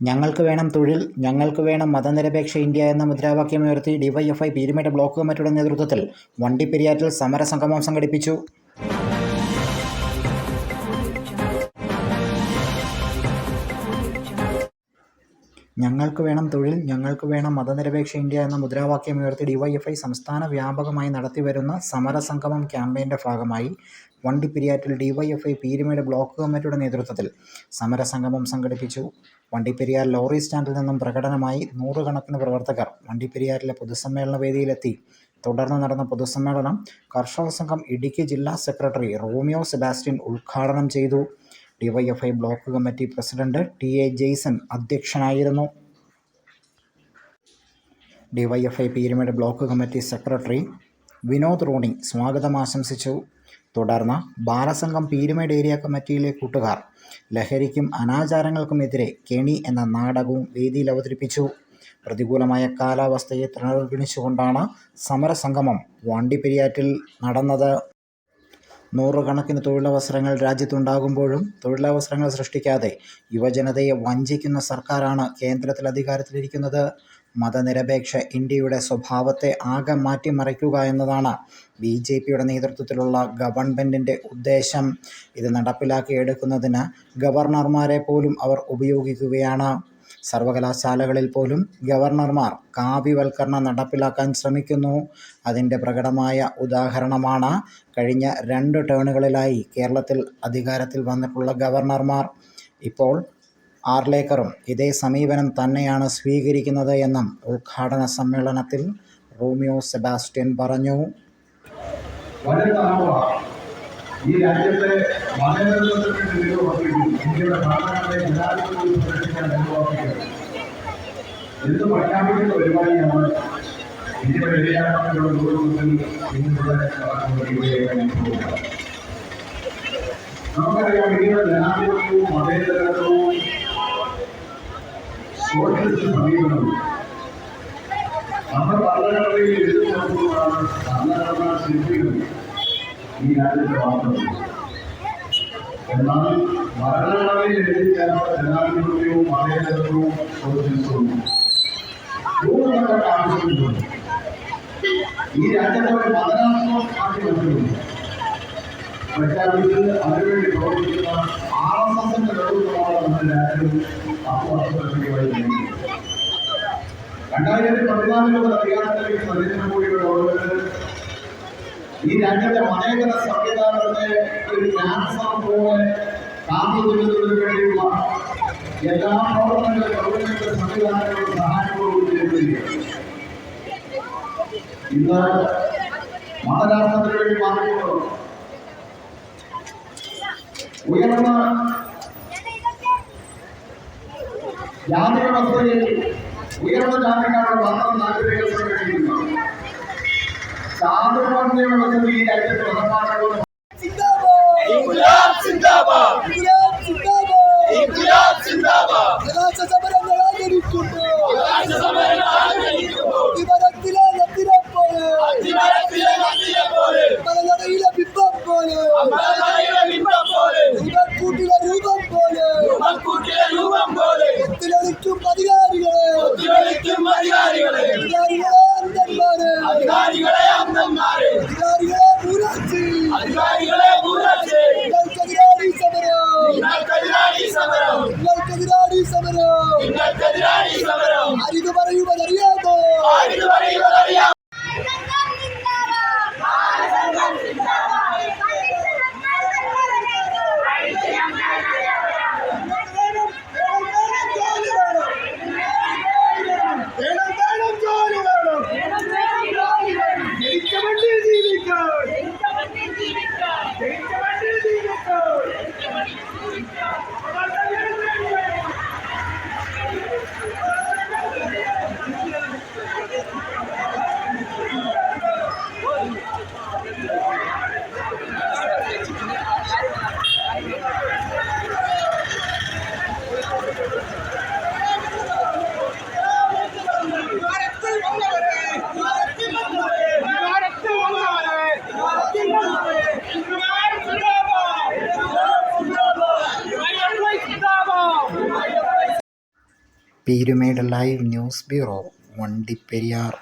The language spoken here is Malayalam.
ഞങ്ങൾക്ക് വേണം തൊഴിൽ ഞങ്ങൾക്ക് വേണം മതനിരപേക്ഷ ഇന്ത്യ എന്ന മുദ്രാവാക്യം ഉയർത്തി ഡിവൈഎഫ്ഐ പീരുമേട് ബ്ലോക്ക് കമ്മിറ്റിയുടെ നേതൃത്വത്തിൽ വണ്ടിപ്പെരിയാറ്റിൽ സമരസംഗമം സംഘടിപ്പിച്ചു. ഞങ്ങൾക്ക് വേണം തൊഴിൽ ഞങ്ങൾക്ക് വേണം മതനിരപേക്ഷ ഇന്ത്യ എന്ന മുദ്രാവാക്യം ഉയർത്തി ഡിവൈഎഫ്ഐ സംസ്ഥാന വ്യാപകമായി നടത്തിവരുന്ന സമരസംഗമം ക്യാമ്പയിന്റെ ഭാഗമായി വണ്ടിപ്പെരിയാറ്റിൽ ഡിവൈഎഫ്ഐ പീരുമേട് ബ്ലോക്ക് കമ്മിറ്റിയുടെ നേതൃത്വത്തിൽ സമരസംഗമം സംഘടിപ്പിച്ചു. വണ്ടിപ്പെരിയാർ ലോറി സ്റ്റാൻഡിൽ നിന്നും പ്രകടനമായി നൂറുകണക്കിന് പ്രവർത്തകർ വണ്ടിപ്പെരിയാറിലെ പൊതുസമ്മേളന വേദിയിലെത്തി. തുടർന്ന് നടന്ന പൊതുസമ്മേളനം കർഷക സംഘം ഇടുക്കി ജില്ലാ സെക്രട്ടറി റോമിയോ സെബാസ്റ്റ്യൻ ഉദ്ഘാടനം ചെയ്തു. DYFI block committee president T A Jaison അധ്യക്ഷനായിരുന്നു. DYFI Peermade block committee secretary Vinod Rony സ്വാഗതം ആശംസിച്ചു. തുടർന്ന് ബാലസംഘം പീരുമേട് ഏരിയ കമ്മിറ്റിയിലെ കൂട്ടുകാർ ലഹരിക്കും അനാചാരങ്ങൾക്കുമെതിരെ കെണി എന്ന നാടകവും വേദിയിൽ അവതരിപ്പിച്ചു. പ്രതികൂലമായ കാലാവസ്ഥയെ തൃണവൽഗണിച്ചുകൊണ്ടാണ് സമരസംഗമം വണ്ടിപ്പെരിയാറ്റിൽ നടന്നത്. നൂറുകണക്കിന് തൊഴിലവസരങ്ങൾ രാജ്യത്തുണ്ടാകുമ്പോഴും തൊഴിലവസരങ്ങൾ സൃഷ്ടിക്കാതെ യുവജനതയെ വഞ്ചിക്കുന്ന സർക്കാരാണ് കേന്ദ്രത്തിൽ അധികാരത്തിലിരിക്കുന്നത്. മതനിരപേക്ഷ ഇന്ത്യയുടെ സ്വഭാവത്തെ ആകെ മാറ്റിമറിക്കുക എന്നതാണ് ബി ജെ പിയുടെ നേതൃത്വത്തിലുള്ള ഗവൺമെന്റിന്റെ ഉദ്ദേശം. ഇത് നടപ്പിലാക്കിയെടുക്കുന്നതിന് ഗവർണർമാരെ പോലും അവർ ഉപയോഗിക്കുകയാണ്. സർവകലാശാലകളിൽ പോലും ഗവർണർമാർ കാവ്യവൽക്കരണം നടപ്പിലാക്കാൻ ശ്രമിക്കുന്നു. അതിന്റെ പ്രകടമായ ഉദാഹരണമാണ് കഴിഞ്ഞ രണ്ട് ടേണുകളിലായി കേരളത്തിൽ അധികാരത്തിൽ വന്നിട്ടുള്ള ഗവർണർമാർ. ഇപ്പോൾ ആർലേക്കറും ഇതേ സമീപനം തന്നെയാണ് സ്വീകരിക്കുന്നത് എന്നും ഉദ്ഘാടന സമ്മേളനത്തിൽ റോമിയോ സെബാസ്റ്റ്യൻ പറഞ്ഞു. ഈ രാജ്യത്തെ മതേതരത്വത്തിന് നിലനിർത്തുകയും ഇന്ത്യയുടെ ഭരണഘടനയെ ജനാധിപത്യത്തിൽ സംരക്ഷിക്കാൻ നിലനിർത്തുകയും എന്ന് പ്രഖ്യാപിക്കുന്ന പരിപാടിയാണ് വ്യതിയാനങ്ങളുടെ നേതൃത്വത്തിൽ ഇന്നിവിടെ നടന്നുകൊണ്ടിരിക്കുകയാണ് നമുക്കറിയാം ഇന്ത്യയുടെ ജനാധിപത്യവും മതേതരത്വവും സോഷ്യലിസ്റ്റ് സമീപനവും നമ്മുടെ ഭരണഘടനയിൽ എഴുതി നോക്കുന്നതാണ് ഭരണഘടനാ ശില്പികൾ ഈ രാജ്യത്ത് മാത്രമല്ല എന്നാൽ മരണങ്ങളിൽ എഴുതി ചേർത്ത ജനാധിപത്യവും മതേതരത്വവും ആവശ്യമുണ്ട് ഈ രാജ്യത്തെ ഒരു മതരാഷ്ട്രം ആക്കി വെച്ചിട്ടുണ്ട് പ്രഖ്യാപിച്ച് അതിനുവേണ്ടി പ്രവർത്തിക്കുന്ന ആർ എസ് എസിന്റെ നേതൃത്വമാണ് നമ്മുടെ രാജ്യം വർഷത്തിലധികമായി നീങ്ങുന്നത് രണ്ടായിരത്തി പതിനാലിലുള്ള അധികാരത്തിലേക്ക് നരേന്ദ്രമോദിയുടെ ഗവൺമെന്റ് ഈ രാജ്യത്തെ മതേതര സംവിധാനത്തെ ഒരു ക്യാൻസർ പോലെ കാത്തുനിൽക്കുന്നതിന് വേണ്ടിയുള്ള എല്ലാ പ്രവർത്തനങ്ങളും ഗവൺമെന്റ് സംവിധാനങ്ങളും സഹായങ്ങളും ഇന്ന് മതരാഷ്ട്രത്തിന് വേണ്ടി മാറിയിട്ടുള്ളത് ഉയർന്ന ജാതി വ്യവസ്ഥയിൽ ഉയർന്ന ജാതിക്കാരുടെ മാത്രം താല്പര്യങ്ങൾ വ്യവസ്ഥ ഈ രാജ്യത്ത് മതമാനങ്ങളും Inquilab Peermade live news bureau Vandiperiyar.